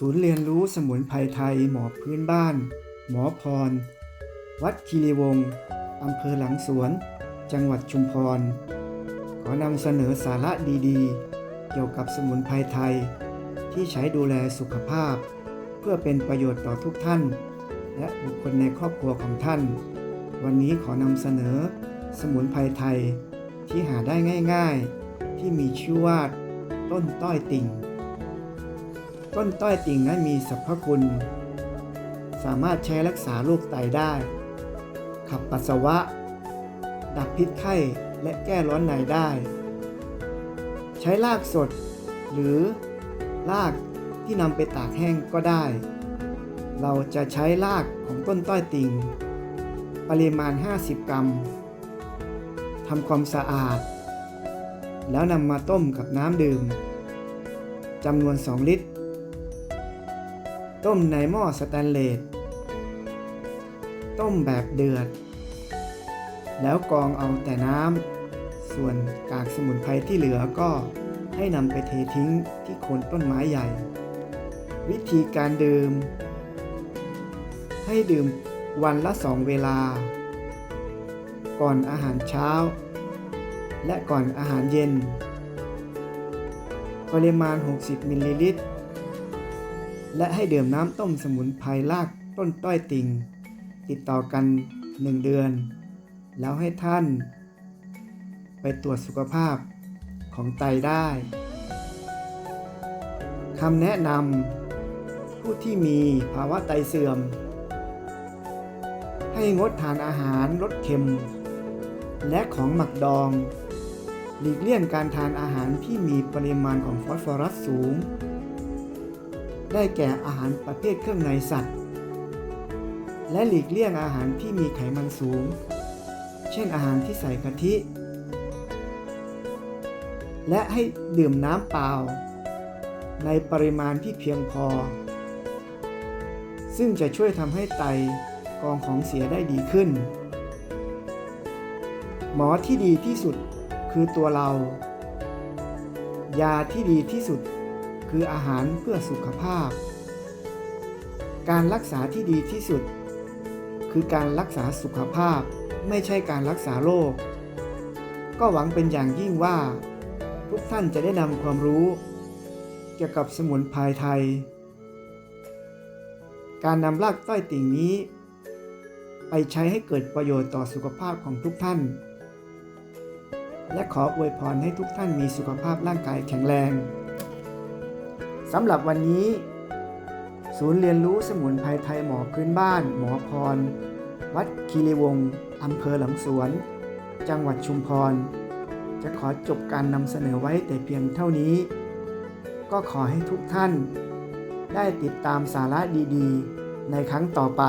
ศูนย์เรียนรู้สมุนไพรไทยหมอพื้นบ้าน หมอพร วัดคีรีวงศ์อำเภอหลังสวน จังหวัดชุมพร ขอนำเสนอสาระดีๆ เกี่ยวกับสมุนไพรไทย ที่ใช้ดูแลสุขภาพ เพื่อเป็นประโยชน์ต่อทุกท่าน และบุคคลในครอบครัวของท่าน วันนี้ขอนำเสนอ สมุนไพรไทยที่หาได้ง่าย ๆ ที่มีชื่อว่าต้นต้อยติ่ง ต้นต้อยติ่งนั้นมีสรรพคุณ สามารถใช้รักษาโรคไตได้ ขับปัสสาวะ ดับพิษไข้และแก้ร้อนในได้ ใช้รากสด หรือรากที่นำไปตากแห้งก็ได้ เราจะใช้รากของต้นต้อยติ่ง ปริมาณ 50 กรัมทำความสะอาด แล้วนำมาต้มกับน้ำดื่มจำนวน 2 ลิตร ต้มในหม้อสแตนเลส ต้มแบบเดือด แล้วกรองเอาแต่น้ำ ส่วนกากสมุนไพรที่เหลือก็ให้นำไปเททิ้งที่โคนต้นไม้ใหญ่ วิธีการดื่ม ให้ดื่มวันละสองเวลา ก่อนอาหารเช้า และก่อนอาหารเย็น ปริมาณ 60 มิลลิลิตร และให้ดื่มน้ำต้มสมุนไพรรากต้นต้อยติ่ง ติดต่อกัน 1 เดือน แล้วให้ท่าน ไปตรวจสุขภาพของไตได้คำแนะนำผู้ที่มีภาวะไตเสื่อม ให้งดทานอาหารรสเค็ม และของหมักดอง หลีกเลี่ยงการทานอาหารที่มีปริมาณของฟอสฟอรัสสูง ได้แก่อาหารประเภทเครื่องในสัตว์ และหลีกเลี่ยงอาหารที่มีไขมันสูง เช่นอาหารที่ใส่กะทิ และให้ดื่มน้ำเปล่า ในปริมาณที่เพียงพอ ซึ่งจะช่วยทำให้ไตกองของเสียได้ดีขึ้น หมอที่ดีที่สุดคือตัวเรา ยาที่ดีที่สุด คืออาหารเพื่อสุขภาพ การรักษาที่ดีที่สุด คือการรักษาสุขภาพไม่ใช่การรักษาโรค ก็หวังเป็นอย่างยิ่งว่า ทุกท่านจะได้นำความรู้ เกี่ยวกับสมุนไพรไทย การนำรากต้อยติ่งนี้ ไปใช้ให้เกิดประโยชน์ต่อสุขภาพของทุกท่าน และขออวยพรให้ทุกท่านมีสุขภาพร่างกายแข็งแรง สำหรับวันนี้ ศูนย์เรียนรู้สมุนไพรไทยหมอพื้นบ้าน หมอพร วัดคีรีวงศ์อำเภอหลังสวน จังหวัดชุมพร จะขอจบการนำเสนอไว้แต่เพียงเท่านี้ ก็ขอให้ทุกท่าน ได้ติดตามสาระดีๆ ในครั้งต่อไป